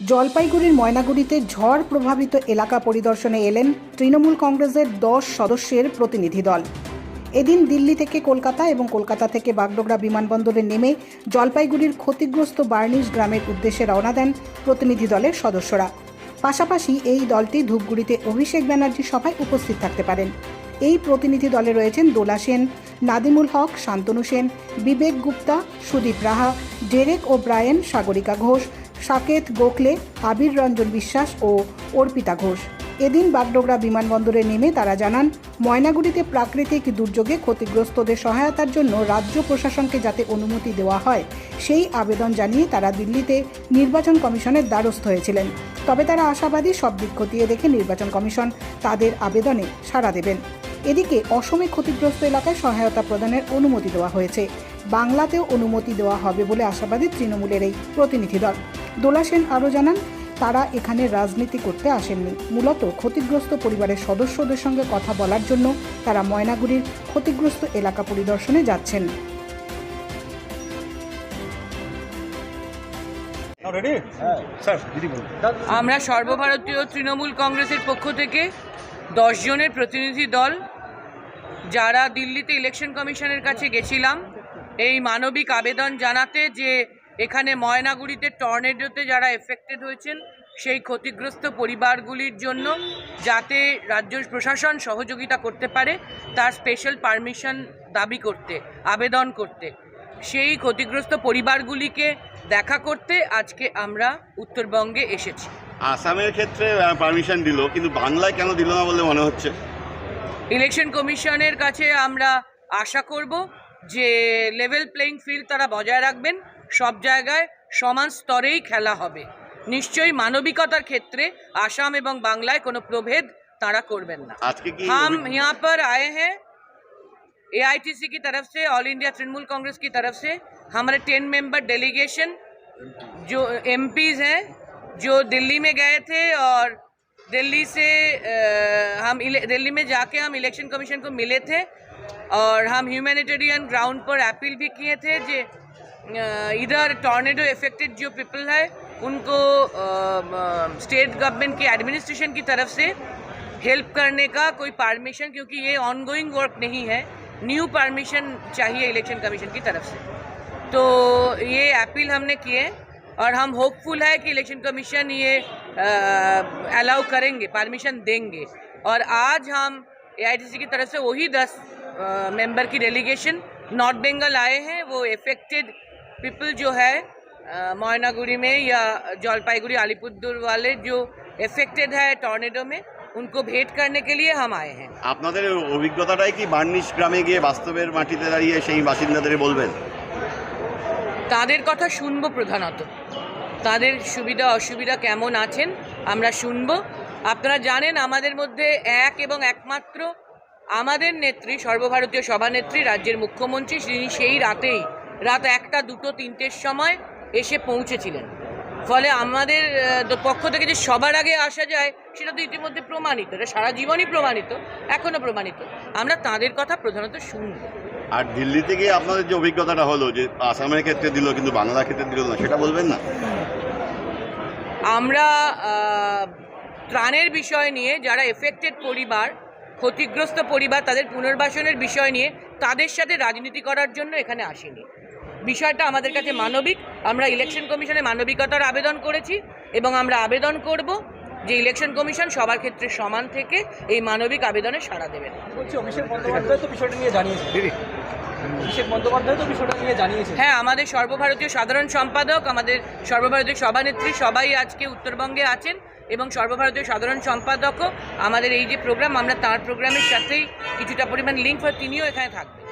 জলপাইগুড়ির ময়নাগুড়িতে ঝড় প্রভাবিত এলাকা পরিদর্শনে এলেন তৃণমূল কংগ্রেসের দশ সদস্যের প্রতিনিধি দল। এদিন দিল্লি থেকে কলকাতা এবং কলকাতা থেকে বাগডোগরা বিমানবন্দরে নেমে জলপাইগুড়ির ক্ষতিগ্রস্ত বার্নিশ গ্রামের উদ্দেশ্যে রওনা দেন প্রতিনিধি দলের সদস্যরা। পাশাপাশি এই দলটি ধূপগুড়িতে অভিষেক ব্যানার্জি সভায় উপস্থিত থাকতে পারেন। এই প্রতিনিধি দলে রয়েছেন দোলা সেন, নাদিমুল হক, শান্তনু সেন, বিবেক গুপ্তা, সুদীপ রাহা, ডেরেক ও ব্রায়েন সাগরিকা ঘোষ সাকেত, গোখলে, আবির রঞ্জন বিশ্বাস ও অর্পিতা ঘোষ। এদিন বাগডোগরা বিমানবন্দরে নেমে তারা জানান, ময়নাগুড়িতে প্রাকৃতিক দুর্যোগে ক্ষতিগ্রস্তদের সহায়তার জন্য রাজ্য প্রশাসনকে যাতে অনুমতি দেওয়া হয়, সেই আবেদন জানিয়ে তারা দিল্লিতে নির্বাচন কমিশনের দ্বারস্থ হয়েছিলেন। তবে তারা আশাবাদী সব দিক খতিয়ে দেখে নির্বাচন কমিশন তাদের আবেদনে সাড়া দেবেন। এদিকে অসমে ক্ষতিগ্রস্ত এলাকায় সহায়তা প্রদানের অনুমতি দেওয়া হয়েছে। বাংলাতেও অনুমতি দেওয়া হবে বলে আশাবাদী তৃণমূলের এই প্রতিনিধি দল। দোলা সেন আরও জানান তারা এখানে রাজনীতি করতে আসেননি। মূলত ক্ষতিগ্রস্ত পরিবারের সদস্যদের সঙ্গে কথা বলার জন্য তারা ময়নাগুড়ির ক্ষতিগ্রস্ত এলাকা পরিদর্শনে যাচ্ছেন। আমরা সর্বভারতীয় তৃণমূল কংগ্রেসের পক্ষ থেকে দশ জনের প্রতিনিধি দল যারা দিল্লিতে ইলেকশন কমিশনের কাছে গেছিলাম এই মানবিক আবেদন জানাতে যে এখানে ময়নাগুড়িতে টর্নেডোতে যারা এফেক্টেড হয়েছেন সেই ক্ষতিগ্রস্ত পরিবারগুলির জন্য যাতে রাজ্য প্রশাসন সহযোগিতা করতে পারে তার স্পেশাল পারমিশন দাবি করতে আবেদন করতে। সেই ক্ষতিগ্রস্ত পরিবারগুলিকে দেখা করতে আজকে আমরা উত্তরবঙ্গে এসেছি। আসামের ক্ষেত্রে পারমিশন দিল কিন্তু বাংলায় কেন দিল না বলে মনে হচ্ছে? ইলেকশন কমিশনের কাছে আমরা আশা করব যে লেভেল প্লেইং ফিল্ড তারা বজায় রাখবেন। সব জায়গায় সমান স্তরেই খেলা হবে নিশ্চয়ই মানবিকতার ক্ষেত্রে আসাম এবং বাংলায় কোনো প্রভেদ তারা করবেন না আজকে কি हम यहाँ पर आए हैं एआईटीसी की तरफ से ऑल इंडिया तृणमूल कांग्रेस की तरफ से हमारे टेन मेंबर डेलीगेशन जो एमपीज हैं जो दिल्ली में गए थे और दिल्ली से अ, हम इले- दिल्ली में जाके हम इलेक्शन कमीशन को मिले थे और हम ह्यूमैनिटेरियन ग्राउंड पर अपील भी किए थे जे अ, इधर टॉर्नेडो इफेक्टेड जो पीपल है, उनको स्टेट गवर्नमेंट की एडमिनिस्ट्रेशन की तरफ़ से हेल्प करने का कोई परमिशन क्योंकि ये ऑनगोइंग वर्क नहीं है न्यू परमिशन चाहिए इलेक्शन कमीशन की तरफ़ से। तो ये अपील हमने किए, और हम होपफुल है कि इलेक्शन कमीशन ये अलाउ करेंगे परमिशन देंगे। और आज हम एआईटीसी की तरफ़ से वही दस मेंबर की डेलीगेशन नॉर्थ बंगाल आए हैं, वो इफेक्टेड पीपल जो है अ, मोयनागुड़ी में या जलपाईगुड़ी अलीपुरदुर वाले जो इफेक्टेड है टॉर्नेडो में उनको भेंट करने के लिए हम आए हैं আপনাদের অভিজ্ঞতাটাই কি বার্নিশ গ্রামে গিয়ে বাস্তবের মাটিতে দাঁড়িয়ে সেই বাসিন্দাদের বলবেন তাদের কথা শুনবো প্রধানত তাদের সুবিধা অসুবিধা কেমন আছেন আমরা শুনবো আপনারা জানেন আমাদের মধ্যে এক এবং একমাত্র আমাদের নেত্রী সর্বভারতীয় সভানেত্রী রাজ্যের মুখ্যমন্ত্রী তিনি সেই রাতেই রাত একটা দুটো তিনটের সময় এসে পৌঁছেছিলেন। ফলে আমাদের পক্ষ থেকে যে সবার আগে আসা যায় সেটা তো ইতিমধ্যে প্রমাণিত। এটা সারা জীবনই প্রমাণিত এখনও প্রমাণিত। আমরা তাদের কথা প্রধানত শুনব। আর দিল্লিতে গিয়ে আপনাদের যে অভিজ্ঞতাটা হলো যে আসামের ক্ষেত্রে দিল কিন্তু বাংলার ক্ষেত্রে দিল না সেটা বলবেন না? আমরা ত্রাণের বিষয় নিয়ে যারা এফেক্টেড পরিবার ক্ষতিগ্রস্ত পরিবার তাদের পুনর্বাসনের বিষয় নিয়ে তাদের সাথে রাজনীতি করার জন্য এখানে আসিনি। বিষয়টা আমাদের কাছে মানবিক। আমরা ইলেকশন কমিশনে মানবিকতার আবেদন করেছি এবং আমরা আবেদন করব যে ইলেকশন কমিশন সবার ক্ষেত্রে সমান থেকে এই মানবিক আবেদনে সাড়া দেবেন বলছি অভিষেক বন্দ্যোপাধ্যায় তো বিষয়টা নিয়ে জানিয়েছে। দিদি। অভিষেক বন্দ্যোপাধ্যায় নিয়ে জানিয়েছে। হ্যাঁ আমাদের সর্বভারতীয় সাধারণ সম্পাদক আমাদের সর্বভারতীয় সভানেত্রী সবাই আজকে উত্তরবঙ্গে আছেন এবং সর্বভারতীয় সাধারণ সম্পাদকও। আমাদের এই যে প্রোগ্রাম আমরা তার প্রোগ্রামের সাথেই কিছুটা পরিমাণ লিঙ্ক হয় তিনিও এখানে থাকবেন।